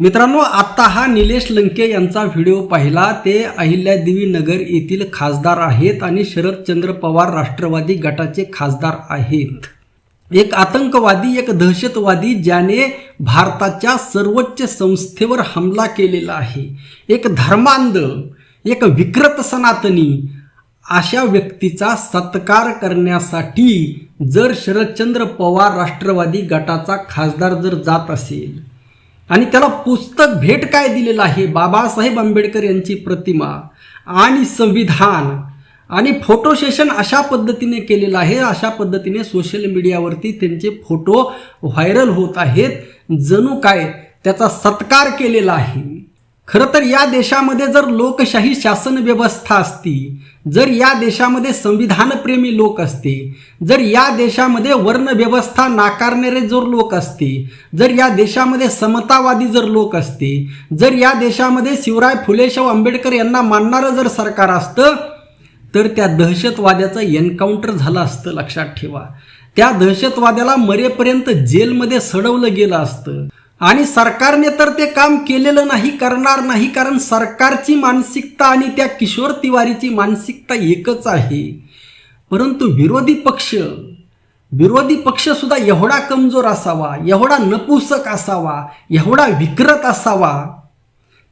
मित्रांनो आत्ता हा निलेश लंके यांचा व्हिडिओ पाहिला. ते अहिल्यादेवी नगर येथील खासदार आहेत आणि शरदचंद्र पवार राष्ट्रवादी गटाचे खासदार आहेत. एक आतंकवादी एक दहशतवादी ज्याने भारताच्या सर्वोच्च संस्थेवर हमला केलेला आहे. एक धर्मांध एक विकृत सनातनी अशा व्यक्तीचा सत्कार करण्यासाठी जर शरदचंद्र पवार राष्ट्रवादी गटाचा खासदार जर जात असेल आणि त्याला पुस्तक भेट काय दिलेलं आहे? बाबासाहेब आंबेडकर यांची प्रतिमा आणि संविधान आणि फोटो सेशन अशा पद्धतीने केलेलं आहे. अशा पद्धतीने सोशल मीडियावरती त्यांचे फोटो व्हायरल होत आहेत. जणू काय त्याचा सत्कार केलेला आहे. खरं तर या देशामध्ये जर लोकशाही शासन व्यवस्था असती जर या देशामध्ये संविधानप्रेमी लोक असते जर या देशामध्ये वर्ण व्यवस्था नाकारणारे जर लोक असते जर या देशामध्ये समतावादी जर लोक असते जर या देशामध्ये शिवराय फुलेशाव आंबेडकर यांना मानणारं जर सरकार असतं तर त्या दहशतवाद्याचं एन्काउंटर झालं असतं लक्षात ठेवा. त्या दहशतवाद्याला मरेपर्यंत जेलमध्ये सडवलं गेलं असतं. आणि सरकारने तर ते काम केलेलं नाही करणार नाही कारण सरकारची मानसिकता आणि त्या किशोर तिवारीची मानसिकता एकच आहे. परंतु विरोधी पक्ष विरोधी पक्षसुद्धा एवढा कमजोर असावा एवढा नपुसक असावा एवढा विकृत असावा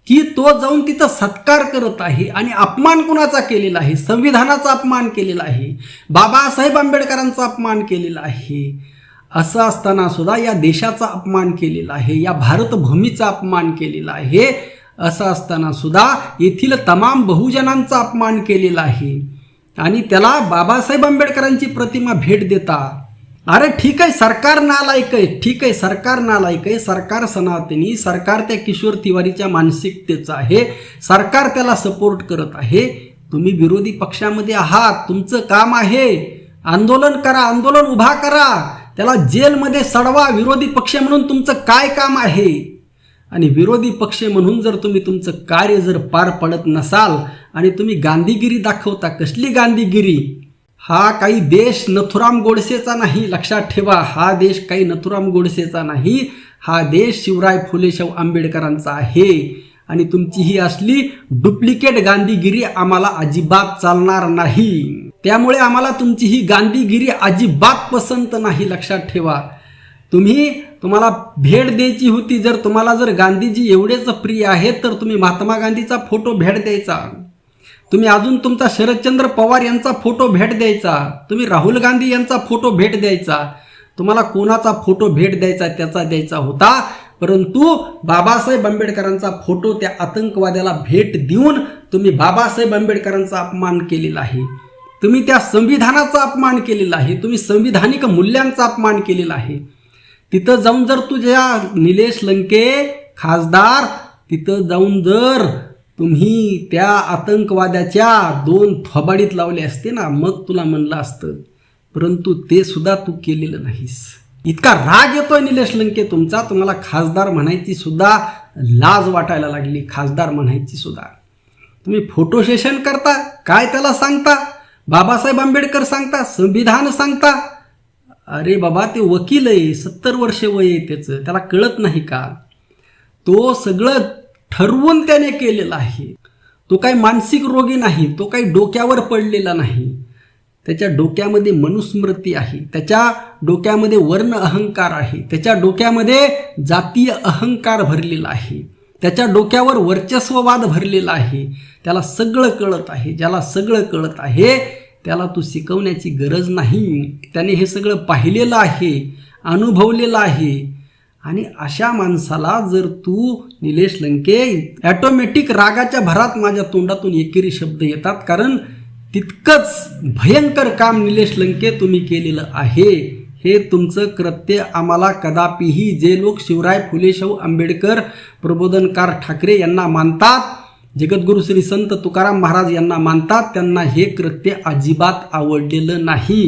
की तो जाऊन तिथं सत्कार करत आहे आणि अपमान कुणाचा केलेला आहे? संविधानाचा अपमान केलेला आहे. बाबासाहेब आंबेडकरांचा अपमान केलेला आहे. असं असताना सुद्धा या देशाचा अपमान केलेला आहे या भारतभूमीचा अपमान केलेला आहे. असं असताना सुद्धा येथील तमाम बहुजनांचा अपमान केलेला आहे. आणि त्याला बाबासाहेब आंबेडकरांची प्रतिमा भेट देता. अरे ठीक आहे सरकार नालायक आहे ठीक आहे सरकार नालायक आहे. सरकार सनातनी सरकार त्या किशोर तिवारीच्या मानसिकतेचं आहे. सरकार त्याला सपोर्ट करत आहे. तुम्ही विरोधी पक्षामध्ये आहात तुमचं काम आहे. आंदोलन करा आंदोलन उभा करा. त्याला जेलमध्ये सडवा विरोधी पक्ष म्हणून तुमचं काय काम आहे? आणि विरोधी पक्ष म्हणून जर तुम्ही तुमचं कार्य जर पार पडत नसाल आणि तुम्ही गांधीगिरी दाखवता कसली गांधीगिरी? हा काही देश नथुराम गोडसेचा नाही लक्षात ठेवा. हा देश काही नथुराम गोडसेचा नाही. हा देश शिवराय फुलेशाहू आंबेडकरांचा आहे. आणि तुमची ही असली डुप्लिकेट गांधीगिरी आम्हाला अजिबात चालणार नाही. त्यामुळे आम्हाला तुमची ही गांधीगिरी अजिबात पसंत नाही लक्षात ठेवा. तुम्ही तुम्हाला भेट द्यायची होती जर तुम्हाला जर गांधीजी एवढेच प्रिय आहेत तर तुम्ही महात्मा गांधीचा फोटो भेट द्यायचा. तुम्ही अजून तुमचा शरदचंद्र पवार यांचा फोटो भेट द्यायचा. तुम्ही राहुल गांधी यांचा फोटो भेट द्यायचा. तुम्हाला कोणाचा फोटो भेट द्यायचा त्याचा द्यायचा होता. परंतु बाबासाहेब आंबेडकरांचा फोटो त्या आतंकवाद्याला भेट देऊन तुम्ही बाबासाहेब आंबेडकरांचा अपमान केलेला आहे. तुम्ही त्या संविधानाचा अपमान केलेला आहे तुम्ही संविधानिक मूल्यांचा अपमान केलेला आहे. तिथं जाऊन जर तुझ्या निलेश लंके खासदार तिथं जाऊन जर तुम्ही त्या आतंकवाद्याच्या दोन थोबाडीत लावले असते ना मग तुला म्हणलं असतं. परंतु ते सुद्धा तू केलेलं नाहीस. इतका राग येतोय निलेश लंके तुमचा तुम्हाला खासदार म्हणायची सुद्धा लाज वाटायला लागली खासदार म्हणायची सुद्धा. तुम्ही फोटो सेशन करता काय त्याला सांगता? बाबासाहेब आंबेडकर सांगता संविधान सांगता. अरे बाबा ते वकील आहे सत्तर वर्ष वय आहे त्याचं. त्याला कळत नाही का? तो सगळं ठरवून त्याने केलेलं आहे. तो काही मानसिक रोगी नाही तो काही डोक्यावर पडलेला नाही. त्याच्या डोक्यामध्ये मनुस्मृती आहे. त्याच्या डोक्यामध्ये वर्ण अहंकार आहे. त्याच्या डोक्यामध्ये जातीय अहंकार भरलेला आहे. त्याच्या डोक्यावर वर्चस्ववाद भरलेला आहे. त्याला सगळं कळत आहे. ज्याला सगळं कळत आहे त्याला तू शिकवण्याची गरज नाही. त्याने हे सगळं पाहिलेलं आहे अनुभवलेलं आहे. आणि अशा माणसाला जर तू निलेश लंके ॲटोमॅटिक रागाच्या भरात माझ्या तोंडातून एकेरी शब्द येतात. कारण तितकंच भयंकर काम निलेश लंके तुम्ही केलेलं आहे. हे तुमचं कृत्य आम्हाला कदापिही जे लोक शिवराय फुले शाहू आंबेडकर प्रबोधनकार ठाकरे यांना मानतात जगद्गुरु श्री संत तुकाराम महाराज यांना मानतात त्यांना हे कृत्य अजिबात आवडलेलं नाही.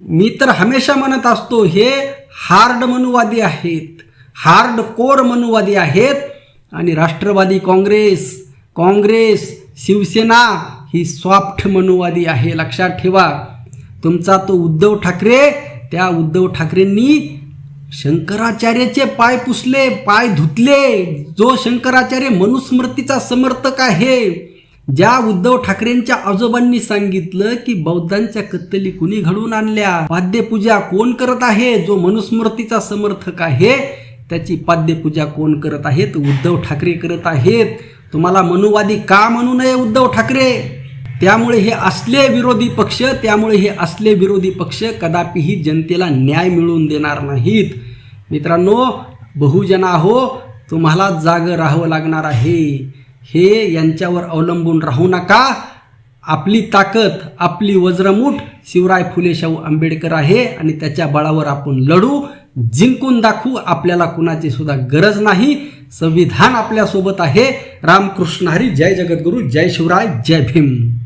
मी तर हमेशा म्हणत असतो हे हार्ड मनुवादी आहेत हार्ड कोर मनुवादी आहेत. आणि राष्ट्रवादी काँग्रेस काँग्रेस शिवसेना ही सॉफ्ट मनुवादी आहे लक्षात ठेवा. तुमचा तो उद्धव ठाकरे त्या उद्धव ठाकरेंनी शंकराचार्याचे पाय पुसले पाय धुतले. जो शंकराचार्य मनुस्मृतीचा समर्थक आहे. ज्या उद्धव ठाकरेंच्या आजोबांनी सांगितलं की बौद्धांच्या कत्तली कुणी घडवून आणल्या? पाद्यपूजा कोण करत आहे? जो मनुस्मृतीचा समर्थक आहे त्याची पाद्यपूजा कोण करत आहेत? उद्धव ठाकरे करत आहेत. तुम्हाला मनुवादी का म्हणू नये उद्धव ठाकरे? त्यामुळे हे असले विरोधी पक्ष त्यामुळे हे असले विरोधी पक्ष कदापिही जनतेला न्याय मिळवून देणार नाहीत. मित्रांनो बहुजना हो तुम्हाला जागं राहावं लागणार आहे. हे यांच्यावर अवलंबून राहू नका. आपली ताकद आपली वज्रमूठ शिवराय फुले शाहू आंबेडकर आहे आणि त्याच्या बळावर आपण लढू. जिंकून दाखवू आपल्याला कुणाची सुद्धा गरज नाही. संविधान आपल्यासोबत आहे. रामकृष्ण हरी जय जगद्गुरू जय शिवराय जय भीम.